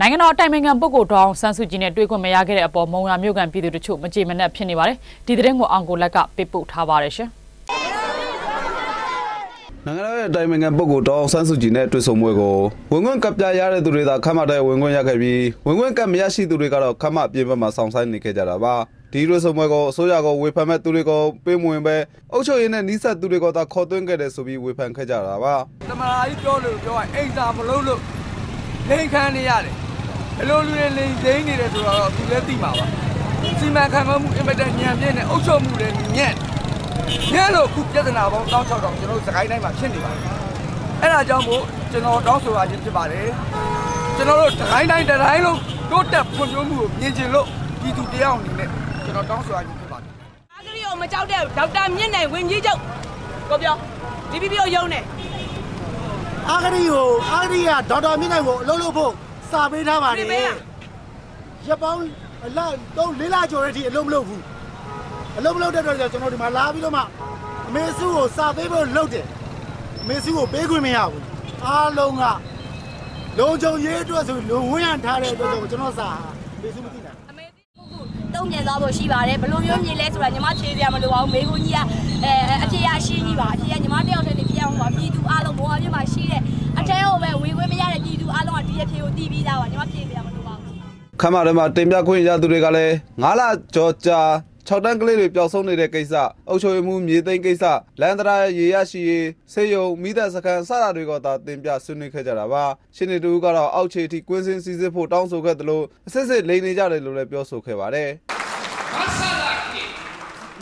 နိုင်ငံတော်အတိုင်ပင်ခံပုဂ္ဂိုလ်ဒေါအောင်ဆန်းစုကြည်နဲ့တွေ့ခွင့်မရခဲ့တဲ့အပေါ်မုံရမြို့ကန်ပြည်သူတို့ချို့မကြေမနက်ဖြစ်နေပါတယ်ဒီသတင်းကိုအောင်ကိုလက်ကပေးပို့ထားပါတယ်ရှင်နိုင်ငံတော်ရဲ့အတိုင်ပင်ခံပုဂ္ဂိုလ်ဒေါအောင်ဆန်းစုကြည်နဲ့တွေ့ဆုံပွဲကိုဝင်ခွင့်ကပ်ပြရတဲ့သူတွေသာခမ်းမတဲ့ဝင်ခွင့်ရခဲ့ပြီးဝင်ခွင့်ကပ်မရရှိသူတွေကတော့ခမ်းမအပြင်ဘက်မှာစောင့်ဆိုင်းနေခဲ့ကြတာပါဒီတွေ့ဆုံပွဲကိုအစိုးရကဝေဖန်မဲ့သူတွေကိုပေးမဝင်ပဲအုပ်ချုပ်ရေးနဲ့နှိစက်သူတွေကသာခေါ်သွင်းခဲ့တယ်ဆိုပြီးဝေဖန်ခဲ့ကြတာပါတမလာကြီးပြောလို့ပြောရင်အိမ်သာမလို့လို့လိန်ခမ်းနေရတယ် ဘယ်လိုလူတွေလိန်သိနေတယ်ဆိုတော့သူလည်းသိမှာပါစီမံခန့်ခွဲမှုအင်မတန်ညံပြည့်နဲ့အုပ်ချုပ်မှုလည်းညံ့ညံ့လို့ခုပြဿနာပေါင်း1600တောင်ကျွန်တော်တို့စကိုင်းတိုင်းမှာဖြစ်နေပါတယ်အဲ့ဒါကြောင့်မို့ကျွန်တော်တောင်းဆိုရခြင်းဖြစ်ပါတယ်ကျွန်တော်တို့စကိုင်းတိုင်းတိုင်းလုံးတိုးတက်ဖွံ့ဖြိုးမှုကိုမြင်ကျင်လို့ပြည်သူတယောက်အနေနဲ့ကျွန်တော်တောင်းဆိုရခြင်းဖြစ်ပါတယ်အာဂရီကိုမကြောက်တဲ့ဒေါက်တာမြင့်နိုင်ဝင်ကြီးချုပ်ကိုပြောဒီပီပီကိုယုံနေအာဂရီကိုအာဂရီကဒေါက်တာမြင့်နိုင်ကိုအလုပ်လုပ်ဖို့ စာပေးထားပါတယ်ရပောင်းအလားတော့လေးလာကျော်တဲ့အထိအလုပ်မလုပ်ဘူးအလုပ်မလုပ်တဲ့အတွက်ကျွန်တော်ဒီမှာလာပြီးတော့မှအမေစုကိုစာပေးဖို့လုပ်တယ်အမေစုကိုပေးခွင့်မရဘူးအားလုံးကလုံခြုံရေးအတွက်ဆိုလုံဝန်းရထားတဲ့အတွက်ကျွန်တော်စာအမေစုမသိနိုင်တုံ့ပြန်သွားဖို့ရှိပါတယ်ဘယ်လိုမျိုးမြင်လဲဆိုတာညီမဖြေစရာမလိုပါဘူးမေခွန်းကြီးကအဲအဖြေရရှင်းကြီးပါအဖြေကညီမ ဒီအဖြေကိုတီးပြီးသားပါညီမဖြေစရာမလိုပါဘူးခမ်းမထဲမှာတင်ပြခွင့်ရသူတွေကလည်း9လကြော်ကြာ6တန်းကလေးတွေပျောက်ဆုံးနေတဲ့ကိစ္စအုပ်ချုပ်မှုမြေသိမ်းကိစ္စလန်ဒရာရေရရှိရေးဆေးရုံမိသက်စခန်းစတာတွေကသာတင်ပြဆွေးနွေးခဲ့ကြတာပါရှင်းနေတူကတော့အောက်ခြေထိကွင်းစင်းစည်းစစ်ဖို့တောင်းဆိုခဲ့တယ်လို့အစစ်စစ်လိန်နေကြတယ်လို့လည်းပြောဆိုခဲ့ပါတယ်မဆလာခေ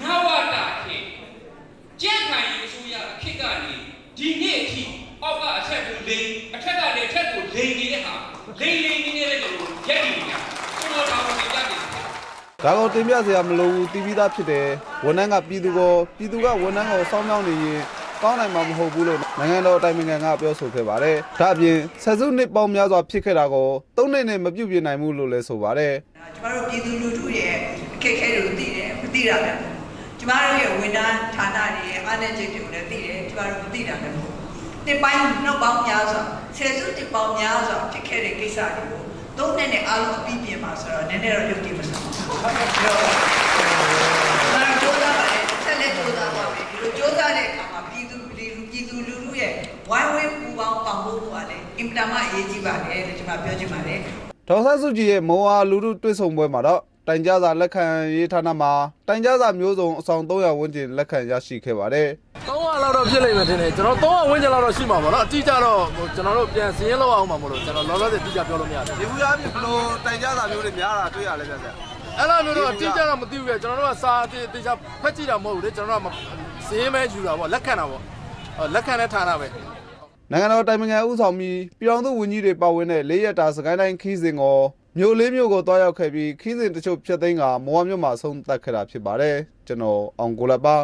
နဝတာခေကြက်ခိုင်ရေးဆိုရခေတ်ကနေဒီနေ့အထိအောက်ကအချက်ကိုလိန်အထက်ကနေအထက်ကို လိန်နေတဲ့ဟာလိန်လိန်နေတဲ့လို့ရက်နေနေတာကျွန်တော်တောင်းနေကြတယ်ဒါကောင်တင်ပြစရာမလိုဘူးတီးပြီးသားဖြစ်တယ်ဝန်ထမ်းကပြည်သူကိုပြည်သူကဝန်ထမ်းကိုစောင်းမြောင်းနေရင်ကောင်းနိုင်မှာမဟုတ်ဘူးလို့နိုင်ငံတော်တိုင်ပင်ခံကပြောဆိုခဲ့ပါတယ်။ဒါ့အပြင်ဆယ်စုနှစ်ပေါင်းများစွာဖြစ်ခဲ့တာကိုသုံးနှစ်နဲ့မပြုတ်ပြနိုင်ဘူးလို့လည်းဆိုပါတယ်။ကျမတို့ပြည်သူလူထုရဲ့အခက်အခဲတွေကိုသိတယ်မသိတာလည်းကျမတို့ရဲ့ဝန်ထမ်းဌာနတွေရဲ့အားနည်းချက်တွေကိုလည်းသိတယ်ကျမတို့မသိတာလည်းမဟု တ်။တစ်ပိုင်းနောက်ပေါင်းများစွာဆယ်စုနှစ်ပေါင်းများစွာဖြစ်ခဲ့တဲ့ကိစ္စတွေကိုသုံးနှစ်နဲ့အားလုံးအပြီးပြင်ပါဆိုတော့နည်းနည်းတော့ရုပ်တည်မစားဘူးဟုတ်ကဲ့ပြောပါကျွန်တော်ကြိုးစားပါတယ်ဆက်လက်ကြိုးစားပါမယ်ဒီလိုကြိုးစားတဲ့အခါမှာပြည်သူပြည်သူလူထုရဲ့ဝိုင်းဝန်းပူပေါင်းပံ့ပိုးမှုကလည်းအင်ပတာမအရေးကြီးပါတယ်လို့ကျွန်မပြောချင်ပါတယ်ဒေါက်ဆာစုကြည်ရဲ့မောဟာလူထုတွေ့ဆုံပွဲမှာတော့တိုင်ကြစာလက်ခံရေးဌာနမှာတိုင်ကြစာမျိုးစုံအဆောင်300ဝန်းကျင်လက်ခံရရှိခဲ့ပါတယ်300 လောက်တော့ဖြစ်လိမ့်မယ်ထင်တယ်ကျွန်တော်300ဝန်းကျင်လောက်တော့ရှိမှာပေါ့နော်အတိအကျတော့ကျွန်တော်တို့ပြန်စည်ရင်းလောက်အောင်မှာမလို့ကျွန်တော်လောလောဆယ်အတိအကျပြောလို့မရတယ်ဒီဘူးရားပြင်ဘလို့တိုင်ကြစာမျိုးတွေများတာတွေ့ရလဲဗျဆရာအဲ့လိုမျိုးတော့အတိအကျတော့မသိဘူးလေကျွန်တော်တို့ကစာအတိအကျဖက်ကြည့်တာမဟုတ်ဘူးလေကျွန်တော်တို့ကစည်ရင်းပဲယူတာပေါ့လက်ခံတာပေါ့လက်ခံတဲ့ဌာနပဲနိုင်ငံတော်တိုင်ပင်ခံဦးဆောင်ပြီးပြည်တော်သူဝန်ကြီးတွေပါဝင်တဲ့လေးရက်တာစကိုင်းတိုင်းခီးစဉ်ကိုမြို့လေးမြို့ကိုတွားရောက်ခဲ့ပြီးခီးစဉ်တချို့ဖျက်သိမ်းကမော်ဝမြို့မှာဆုံးသက်ခဲ့တာဖြစ်ပါတယ်ကျွန်တော်အောင်ကိုလပါ